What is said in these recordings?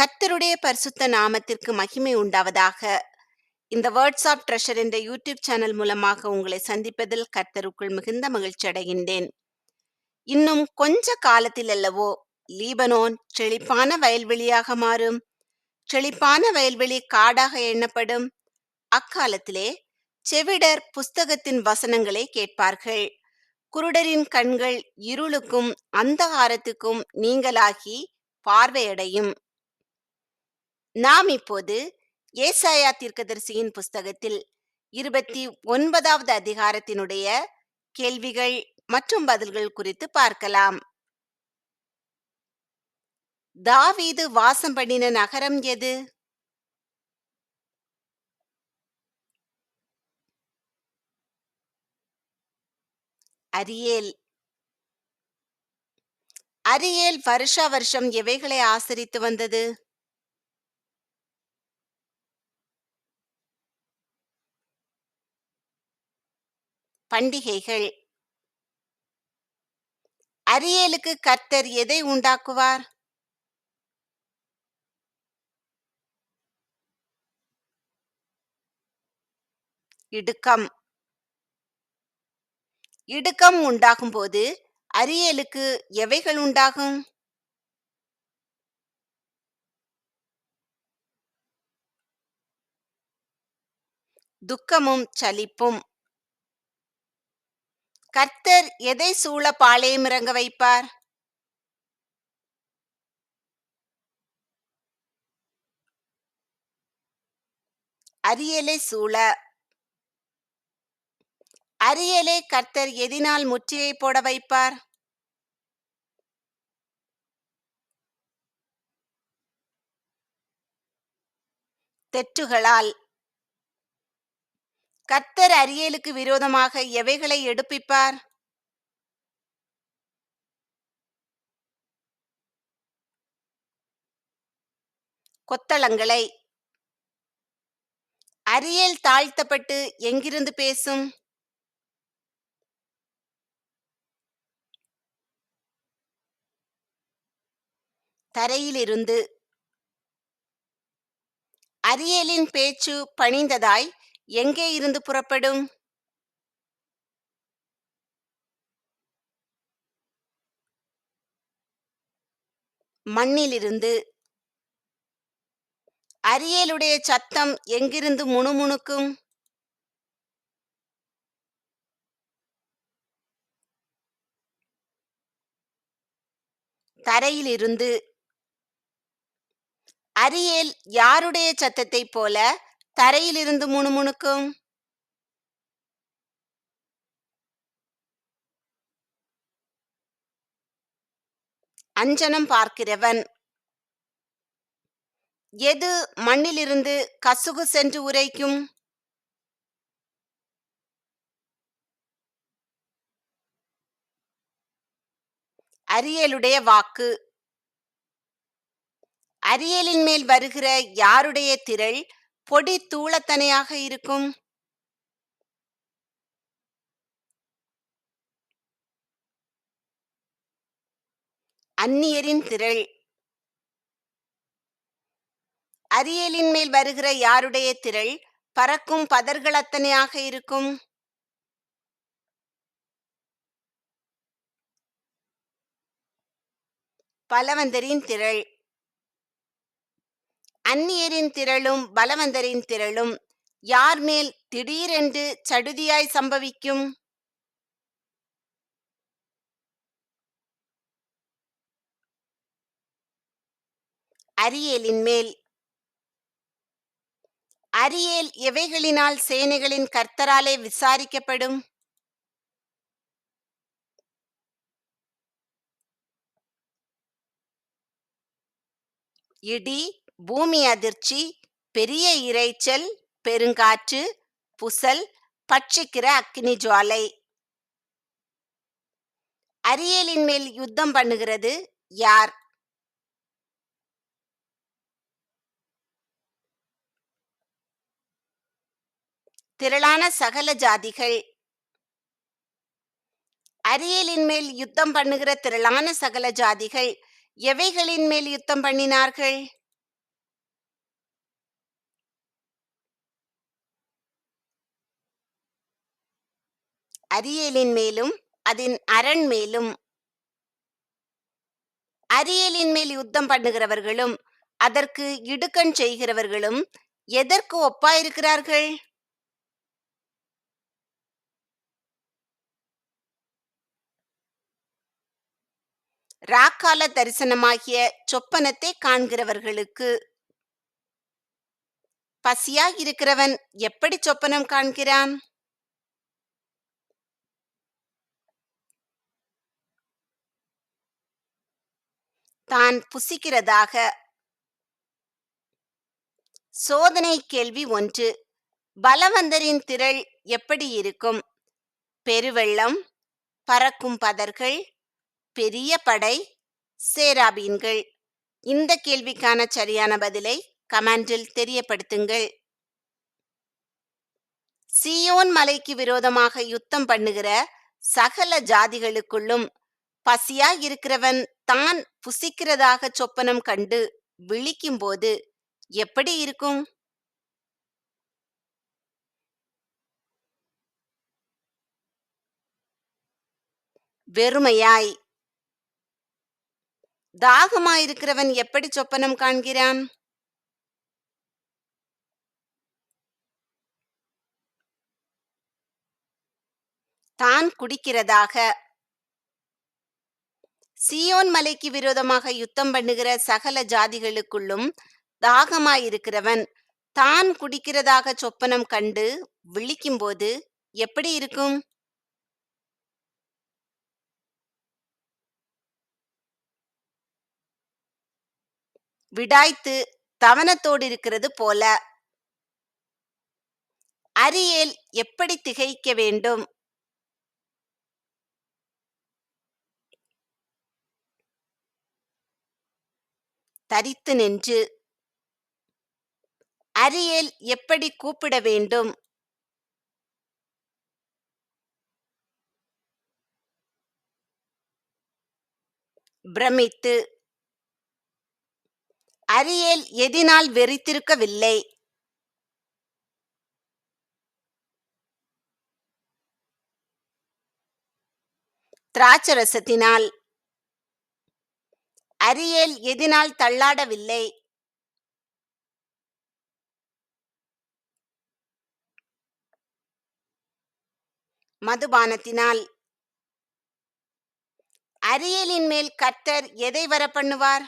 கர்த்தருடைய பரிசுத்த நாமத்திற்கு மகிமை உண்டாவதாக. இந்த வேர்ட்ஸ் ஆஃப் ட்ரெஷர் என்ற யூடியூப் சேனல் மூலமாக உங்களை சந்திப்பதில் கர்த்தருக்குள் மிகுந்த மகிழ்ச்சி அடைகின்றேன். இன்னும் கொஞ்ச காலத்தில் அல்லவோ லீபனோன் செழிப்பான வயல்வெளியாக மாறும். செழிப்பான வயல்வெளி காடாக எண்ணப்படும். அக்காலத்திலே செவிடர் புஸ்தகத்தின் வசனங்களை கேட்பார்கள். குருடரின் கண்கள் இருளுக்கும் அந்தகாரத்துக்கும் நீங்களாகி பார்வையடையும். நாம் இப்போது ஏசாயா தீர்க்கதரிசியின் புஸ்தகத்தில் இருபத்தி ஒன்பதாவது அதிகாரத்தினுடைய கேள்விகள் மற்றும் பதில்கள் குறித்து பார்க்கலாம். தாவீது வாசம் பண்ணின நகரம் எது? அரியேல். அரியேல் வருஷா வருஷம் எவைகளை ஆசரித்து வந்தது? பண்டிகைகள். அரியலுக்கு கர்த்தர் எதை உண்டாக்குவார்? இடுக்கம். இடுக்கம் உண்டாகும் போது அரியலுக்கு எவைகள் உண்டாகும்? துக்கமும் சலிப்பும். கர்த்தர் எதை சூழ பாளையம் இறங்க வைப்பார்? அரியலை சூழ. அரியலை கர்த்தர் எதினால் முற்றுகை போட வைப்பார்? தெற்றுகளால் கர்த்தர் அரியலுக்கு விரோதமாக எவைகளை எடுப்பிப்பார்? கொத்தளங்களை. அரியல் தாழ்த்தப்பட்டு எங்கிருந்து பேசும்? தரையிலிருந்து. அரியலின் பேச்சு பணிந்ததாய் எங்கே இருந்து புறப்படும்? மண்ணிலிருந்து. அரியலுடைய சத்தம் எங்கிருந்து முணுமுணுக்கும்? தரையிலிருந்து. அரியேல் யாருடைய சத்தத்தைப் போல தரையிலிருந்து முணுமுணுக்கும். அஞ்சனம் பார்க்கிறவன். எது மண்ணிலிருந்து கசுகு சென்று உரைக்கும்? அரியலுடைய வாக்கு. அரியலின் மேல் வருகிற யாருடைய திரள்? பொடி தூளத்தனையாக இருக்கும். அந்நியரின் திரள். அரியலின் மேல் வருகிற யாருடைய திரள்? பறக்கும் பதர்கள் அத்தனையாக இருக்கும். பலவந்தரின் திரள். அந்நியரின் திரளும் பலவந்தரின் திரளும் யார் மேல் திடீரென்று சடுதியாய் சம்பவிக்கும்? அரியலின் மேல். அரியேல் எவைகளினால் சேனைகளின் கர்த்தராலே விசாரிக்கப்படும்? இடி பூமி அதிர்ச்சி பெரிய இரைச்சல் பெருங்காற்று புசல் பட்சிக்கிற அக்னி ஜுவாலை. அரியலின் மேல் யுத்தம் பண்ணுகிறது யார்? திரளான சகல ஜாதிகள். அரியலின் மேல் யுத்தம் பண்ணுகிற திரளான சகல ஜாதிகள். எவைகளின் மேல் யுத்தம் பண்ணினார்கள்? அரியலின் மேலும் அதன் அரண் மேலும். அரியலின் மேல் யுத்தம் பண்ணுகிறவர்களும் அதற்கு இடுக்கண் செய்கிறவர்களும் எதற்கு ஒப்பாயிருக்கிறார்கள்? ராக்கால தரிசனமாகிய சொப்பனத்தை காண்கிறவர்களுக்கு பசியாயிருக்கிறவன் எப்படி சொப்பனம் காண்கிறான்? தான் புசிக்கிறதாக. சோதனை கேள்வி ஒன்று. பலவந்தரின் திரள் எப்படி இருக்கும்? பெருவெள்ளம் பறக்கும் பதர்கள் பெரிய படை சேராபீன்கள். இந்த கேள்விக்கான சரியான பதிலை கமெண்டில் தெரியப்படுத்துங்கள். சியோன் மலைக்கு விரோதமாக யுத்தம் பண்ணுகிற சகல ஜாதிகளுக்குள்ளும் பசியாய் இருக்கிறவன் தான் புசிக்கிறதாக சொப்பனம் கண்டு விழிக்கும் போது எப்படி இருக்கும்? வெறுமையாய். தாகமாயிருக்கிறவன் எப்படி சொப்பனம் காண்கிறான்? தான் குடிக்கிறதாக சியோன் மலைக்கு விரோதமாக யுத்தம் பண்ணுகிற சகல ஜாதிகளுக்குள்ளும் தாகமாயிருக்கிறவன் தான் குடிக்கிறதாக சொப்பனம் கண்டு விழிக்கும்போது எப்படி இருக்கும்? விடாய்த்து தவனத்தோடு இருக்கிறது போல. அரியேல் எப்படி திகைக்க வேண்டும்? தரித்து நின்று அரியேல் எப்படி கூப்பிட வேண்டும்? பிரமித்து அரியேல் எதினால் வெறித்திருக்கவில்லை? திராட்சரசத்தினால் அரியேல் எதினால் தள்ளாடவில்லை. மதுபானத்தினால். அரியலின் மேல் கர்த்தர் எதை வர பண்ணுவார்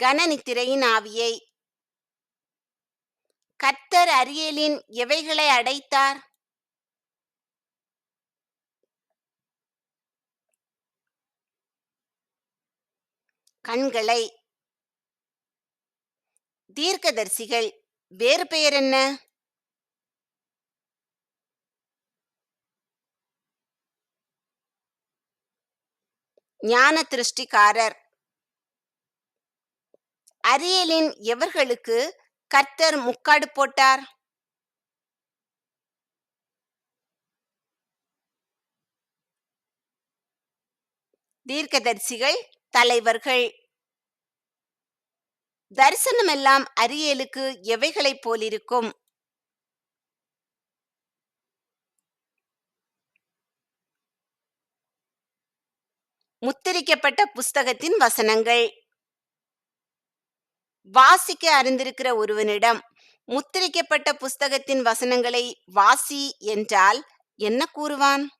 கனநித்திரையின் ஆவியை. கர்த்தர் அரியலின் எவைகளை அடைத்தார்? கண்களை. தீர்க்கதரிசிகள் வேறு பெயர் என்ன? ஞான திருஷ்டிக்காரர். அரியலின் எவர்களுக்கு கர்த்தர் முக்காடு போட்டார்? தீர்க்கதரிசிகள் தலைவர்கள். தரிசனமெல்லாம் அரியலுக்கு எவைகளைப் போலிருக்கும்? முத்திரிக்கப்பட்ட புஸ்தகத்தின் வசனங்கள். வாசிக்க அறிந்திருக்கிற ஒருவனிடம் முத்திரிக்கப்பட்ட புஸ்தகத்தின் வசனங்களை வாசி என்றால் என்ன கூறுவான்?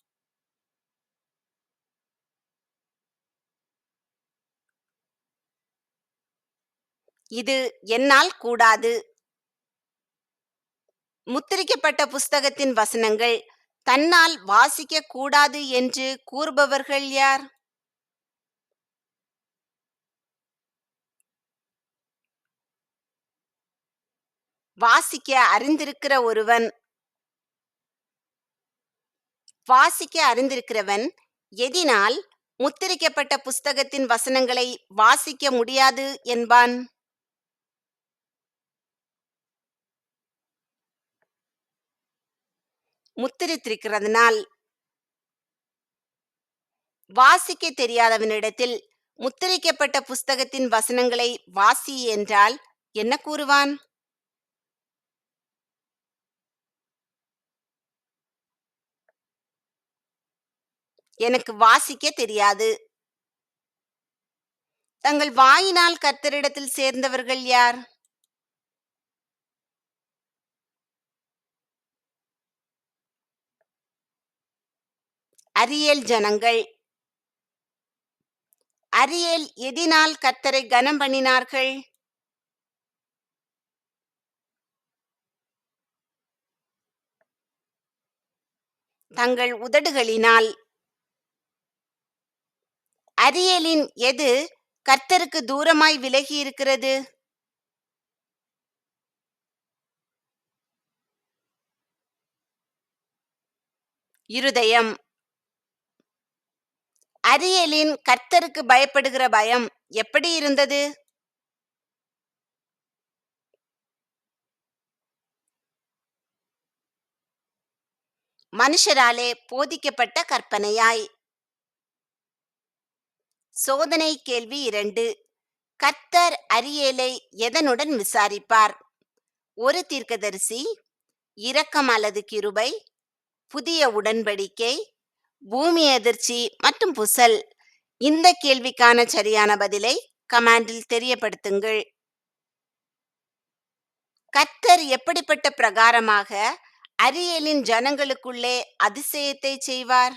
இது என்னால் கூடாது. முத்திரிக்கப்பட்ட புஸ்தகத்தின் வசனங்கள் தன்னால் வாசிக்க கூடாது என்று கூறுபவர்கள் யார்? வாசிக்க அறிந்திருக்கிற ஒருவன் வாசிக்க அறிந்திருக்கிறவன் எதினால் முத்திரிக்கப்பட்ட புஸ்தகத்தின் வசனங்களை வாசிக்க முடியாது என்பான். முத்திரித்திருக்கிறதுனால் வாசிக்க தெரியாதவனிடத்தில் முத்திரிக்கப்பட்ட புஸ்தகத்தின் வசனங்களை வாசி என்றால் என்ன கூறுவான்? எனக்கு வாசிக்க தெரியாது. தங்கள் வாயினால் கர்த்தரிடத்தில் சேர்ந்தவர்கள் யார்? அரியல் ஜனங்கள். அரியல் எதினால் கத்தரை கனம் பண்ணினார்கள்? தங்கள் உதடுகளினால். அரியலின் எது கர்த்தருக்கு தூரமாய் விலகி இருக்கிறது இருதயம். அரியலின் கர்த்தருக்கு பயப்படுகிற பயம் எப்படி இருந்தது? மனுஷராலே போதிக்கப்பட்ட கற்பனையாய். சோதனை கேள்வி இரண்டு. கர்த்தர் அரியலை எதனுடன் விசாரிப்பார்? ஒரு தீர்க்கதரிசி இரக்கம் அல்லது கிருபை புதிய உடன்படிக்கை பூமி அதிர்ச்சி மற்றும் புசல். இந்த கேள்விக்கான சரியான பதிலை கமாண்டில் தெரியப்படுத்துங்கள். கத்தர் எப்படிப்பட்ட பிரகாரமாக அரியலின் ஜனங்களுக்குள்ளே அதிசயத்தை செய்வார்?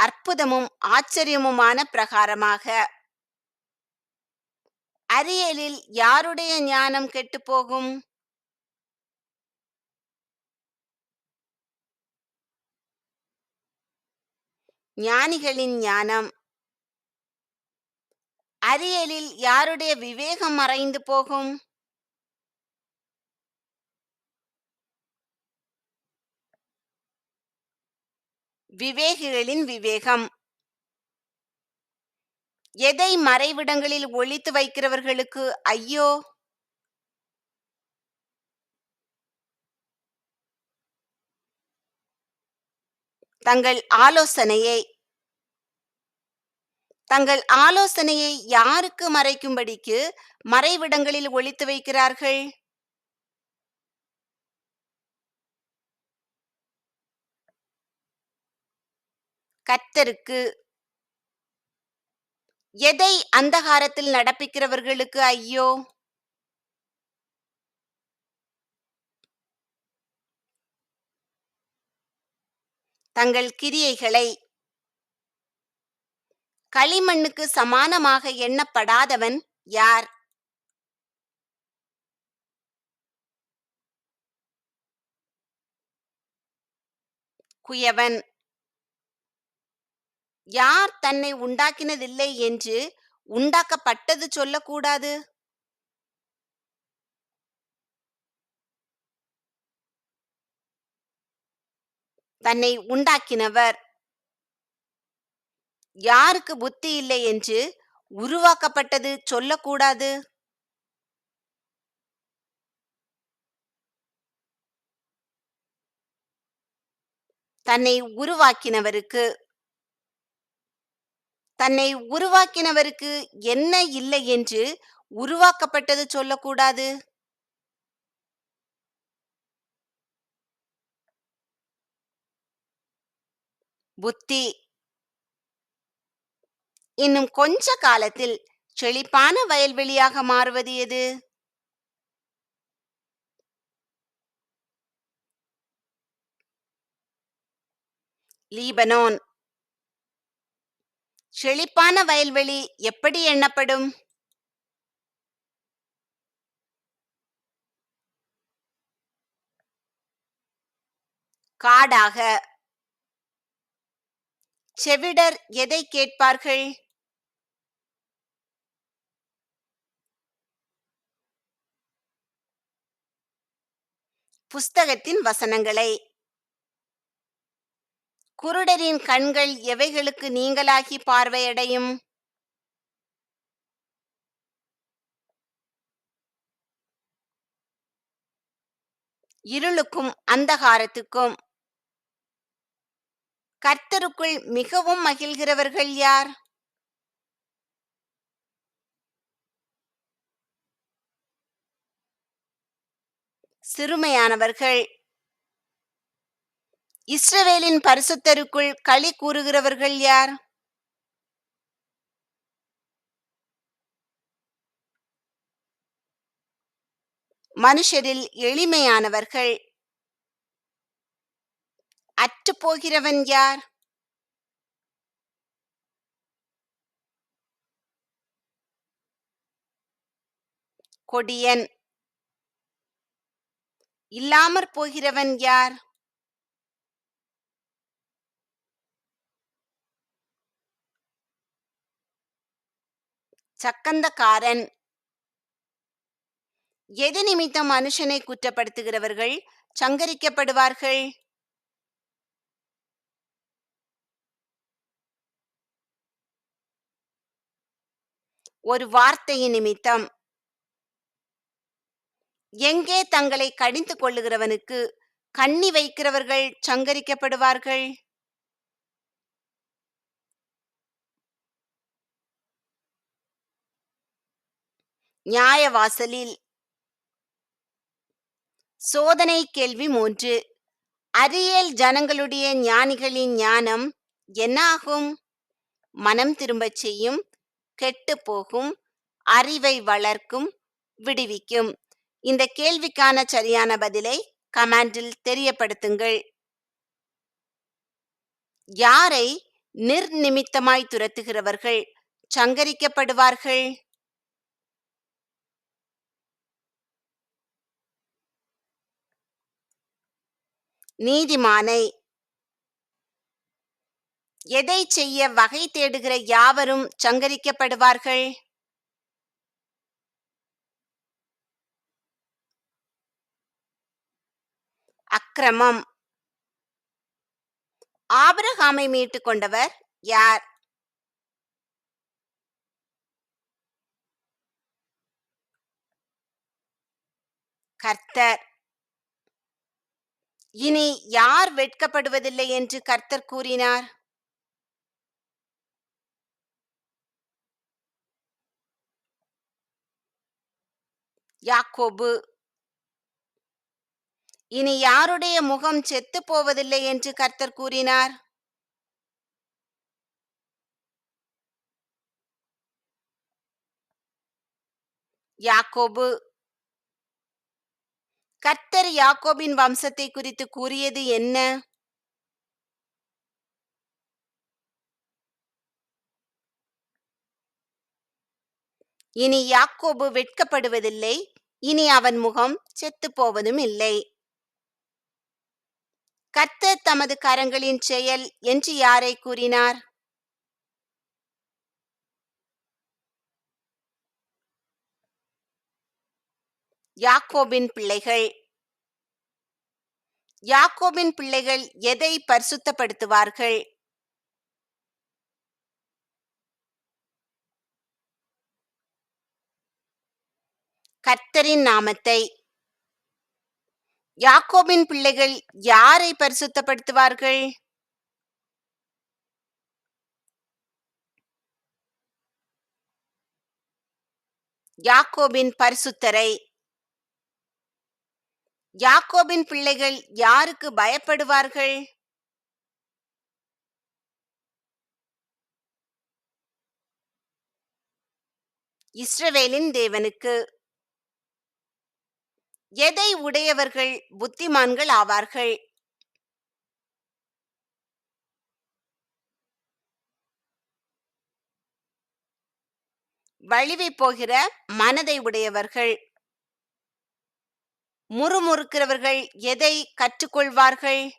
அற்புதமும் ஆச்சரியமுமான பிரகாரமாக அரியலில் யாருடைய ஞானம் கெட்டுப் போகும் ஞானிகளின் ஞானம். அரியலில் யாருடைய விவேகம் மறைந்து போகும்? விவேகிகளின் விவேகம். எதை மறைவிடங்களில் ஒளித்து வைக்கிறவர்களுக்கு ஐயோ? தங்கள் ஆலோசனையை தங்கள் ஆலோசனையை யாருக்கு மறைக்கும்படிக்கு மறைவிடங்களில் ஒழித்து வைக்கிறார்கள்? கர்த்தருக்கு எதை அந்தகாரத்தில் நடப்பிக்கிறவர்களுக்கு ஐயோ? தங்கள் கிரியைகளை களிமண்ணுக்கு சமானமாக எண்ணப்படாதவன் யார்? குயவன். யார் தன்னை உண்டாக்கினதில்லை என்று உண்டாக்கப்பட்டது சொல்லக்கூடாது? தன்னை உண்டாக்கினவர். யாருக்கு புத்தி இல்லை என்று உருவாக்கப்பட்டது சொல்லக்கூடாது? தன்னை உருவாக்கினவருக்கு தன்னை உருவாக்கினவருக்கு என்ன இல்லை என்று உருவாக்கப்பட்டது சொல்லக்கூடாது? புத்தி. இன்னும் கொஞ்ச காலத்தில் செழிப்பான வயல்வெளியாக மாறுவது எது? லீபனோன். செழிப்பான வயல்வெளி எப்படி எண்ணப்படும்? காடாக. செவிடர் எதை கேட்பார்கள்? புஸ்தகத்தின் வசனங்களை. குருடரின் கண்கள் எவைகளுக்கு நீங்களாகி பார்வையடையும்? இருளுக்கும் அந்தகாரத்துக்கும். கர்த்தருக்குள் மிகவும் மகிழ்கிறவர்கள் யார்? சிறுமையானவர்கள் இஸ்ரவேலின் பரிசுத்தருக்குள் களி கூறுகிறவர்கள் யார்? மனுஷரில் எளிமையானவர்கள். அற்றுப்போகிறவன் யார்? கொடியன். இல்லாமற் போகிறவன் யார்? சக்கந்தக்காரன். எது நிமித்தம் மனுஷனை குற்றப்படுத்துகிறவர்கள்? சங்கரிக்கப்படுவார்கள். ஒரு வார்த்தையின் நிமித்தம். எங்கே தங்களை கடிந்து கொள்ளுகிறவனுக்கு கண்ணி வைக்கிறவர்கள் சங்கரிக்கப்படுவார்கள்? நியாய வாசலில் சோதனை கேள்வி மூன்று. அறியல் ஜனங்களுடைய ஞானிகளின் ஞானம் என்ன ஆகும் மனம் திரும்பச் செய்யும் கெட்டு போகும் அறிவை வளர்க்கும் விடுவிக்கும். இந்த கேள்விக்கான சரியான பதிலை கமாண்டில் தெரியப்படுத்துங்கள். யாரை நிர்நிமித்தமாய் துரத்துகிறவர்கள்? சங்கரிக்கப்படுவார்கள். நீதிமானை எதை செய்ய வகை தேடுகிற யாவரும் சங்கரிக்கப்படுவார்கள்? அக்கிரமம். ஆபரகாமை மீட்டுக் கொண்டவர் யார்? கர்த்தர். இனி யார் வெட்கப்படுவதில்லை என்று கர்த்தர் கூறினார்? யாக்கோபு. இனி யாருடைய முகம் செத்து போவதில்லை என்று கர்த்தர் கூறினார்? யாக்கோபு. கர்த்தர் யாக்கோபின் வம்சத்தை குறித்து கூறியது என்ன? இனி யாக்கோபு வெட்கப்படுவதில்லை. இனி அவன் முகம் செத்து போவதும் இல்லை. கர்த்தர் தமது கரங்களின் செயல் என்று யாரை கூறினார்? யாக்கோபின் பிள்ளைகள். யாக்கோபின் பிள்ளைகள் எதை பரிசுத்தப்படுத்துவார்கள்? கர்த்தரின் நாமத்தை. யாக்கோபின் பிள்ளைகள் யாரை பரிசுத்தப்படுத்துவார்கள்? யாக்கோபின் பரிசுத்தரை யாக்கோபின் பிள்ளைகள் யாருக்கு பயப்படுவார்கள்? இஸ்ரவேலின் தேவனுக்கு. எதை உடையவர்கள் புத்திமான்கள் ஆவார்கள்? வழிவை போகிற மனதை உடையவர்கள். முறுமுறுக்கிறவர்கள் எதை கற்றுக்கொள்வார்கள்?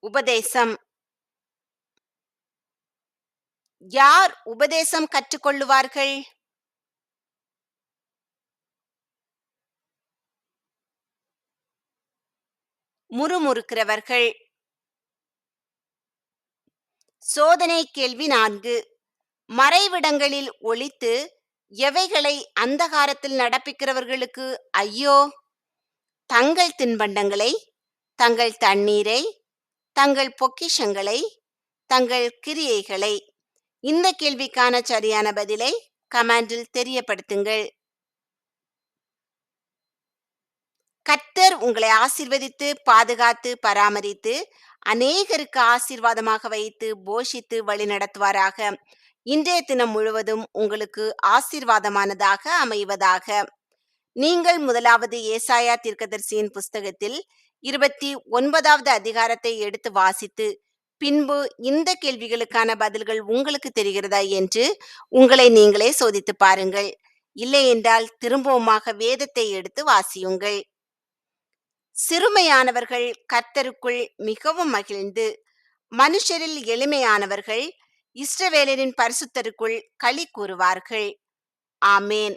உபதேசம். யார் உபதேசம் கற்றுக்கொள்ளுவார்கள்? முறுமுறுக்கிறவர்கள். சோதனை கேள்வி நான்கு. மறைவிடங்களில் ஒழித்து எவைகளை அந்தகாரத்தில் நடப்பிக்கிறவர்களுக்கு ஐயோ! தங்கள் தின்பண்டங்களை தங்கள் தண்ணீரை தங்கள் பொக்கிஷங்களை தங்கள் கிரியைகளை இந்த கேள்விக்கான சரியான பதிலை கமெண்டில் தெரியப்படுத்துங்கள். கர்த்தர் உங்களை ஆசிர்வதித்து பாதுகாத்து பராமரித்து அநேகருக்கு ஆசீர்வாதமாக வைத்து போஷித்து வழி நடத்துவாராக இன்றைய தினம் முழுவதும் உங்களுக்கு ஆசீர்வாதமானதாக அமைவதாக. நீங்கள் முதலாவது ஏசாயா தீர்க்கதரிசியின் புஸ்தகத்தில் இருபத்தி ஒன்பதாவது அதிகாரத்தை எடுத்து வாசித்து பின்பு இந்த கேள்விகளுக்கான பதில்கள் உங்களுக்கு தெரிகிறதா என்று உங்களை நீங்களே சோதித்து பாருங்கள். இல்லை என்றால் திரும்பவுமாக வேதத்தை எடுத்து வாசியுங்கள். சிறுமையானவர்கள் கர்த்தருக்குள் மிகவும் மகிழ்ந்து மனுஷரில் எளிமையானவர்கள் இஸ்ரவேலரின் பரிசுத்தருக்குள் களி கூறுவார்கள். ஆமேன்.